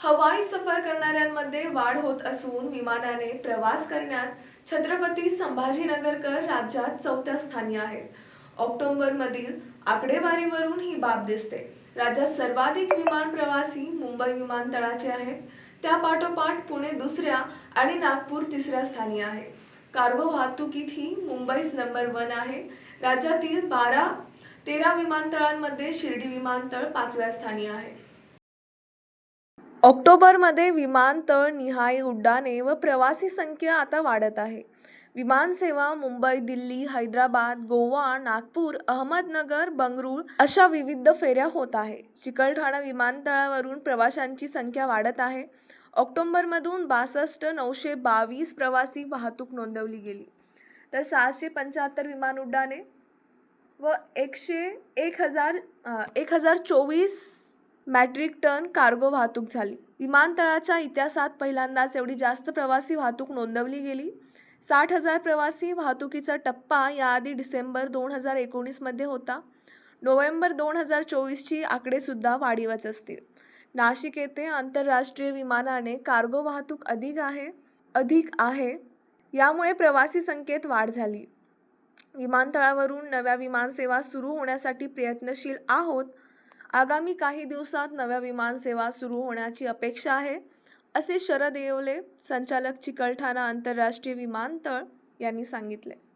हवाई सफर करणाऱ्यांमध्ये वाढ होत असून विमानाने प्रवास करण्यात छत्रपती संभाजीनगरकर राज्यात चौथ्या स्थानी आहेत. ऑक्टोबरमधील आकडेवारीवरून ही बाब दिसते. राज्यात सर्वाधिक विमान प्रवासी मुंबई विमानतळाचे आहेत. त्या पाठोपाठ पुणे दुसऱ्या आणि नागपूर तिसऱ्या स्थानी आहे. कार्गो वाहतुकीत ही मुंबईच नंबर वन आहे. राज्यातील बारा तेरा विमानतळांमध्ये शिर्डी विमानतळ पाचव्या स्थानी आहे. ऑक्टोबरमध्ये विमानतळ निहाय उड्डाणे व प्रवासी संख्या आता वाढत आहे. विमानसेवा मुंबई दिल्ली हैदराबाद गोवा नागपूर अहमदनगर बंगळूर अशा विविध फेऱ्या होत आहे. चिकलठाणा विमानतळावरून प्रवाशांची संख्या वाढत आहे. ऑक्टोबरमधून बासष्ट नऊशे बावीस प्रवासी वाहतूक नोंदवली गेली. तर सहाशे पंच्याहत्तर विमान उड्डाणे व एकशे एक हजार एक हजार चोवीस मॅट्रिक टन कार्गो वाहतूक झाली. विमानतळाच्या इतिहासात पहिल्यांदाच एवढी जास्त प्रवासी वाहतूक नोंदवली गेली. साठ हजार प्रवासी वाहतुकीचा टप्पा याआधी डिसेंबर दोन हजार एकोणीसमध्ये होता. नोव्हेंबर दोन हजार चोवीसची आकडेसुद्धा वाढीवच असतील. नाशिक येथे आंतरराष्ट्रीय विमानाने कार्गो वाहतूक अधिक आहे अधिक आहे यामुळे प्रवासी संख्येत वाढ झाली. विमानतळावरून नव्या विमानसेवा सुरू होण्यासाठी प्रयत्नशील आहोत आगामी काही दिवसात नव्या विमानसेवा सुरू होण्याची अपेक्षा आहे असे शरद येवले संचालक चिकलठाणा आंतरराष्ट्रीय विमानतळ यांनी सांगितले.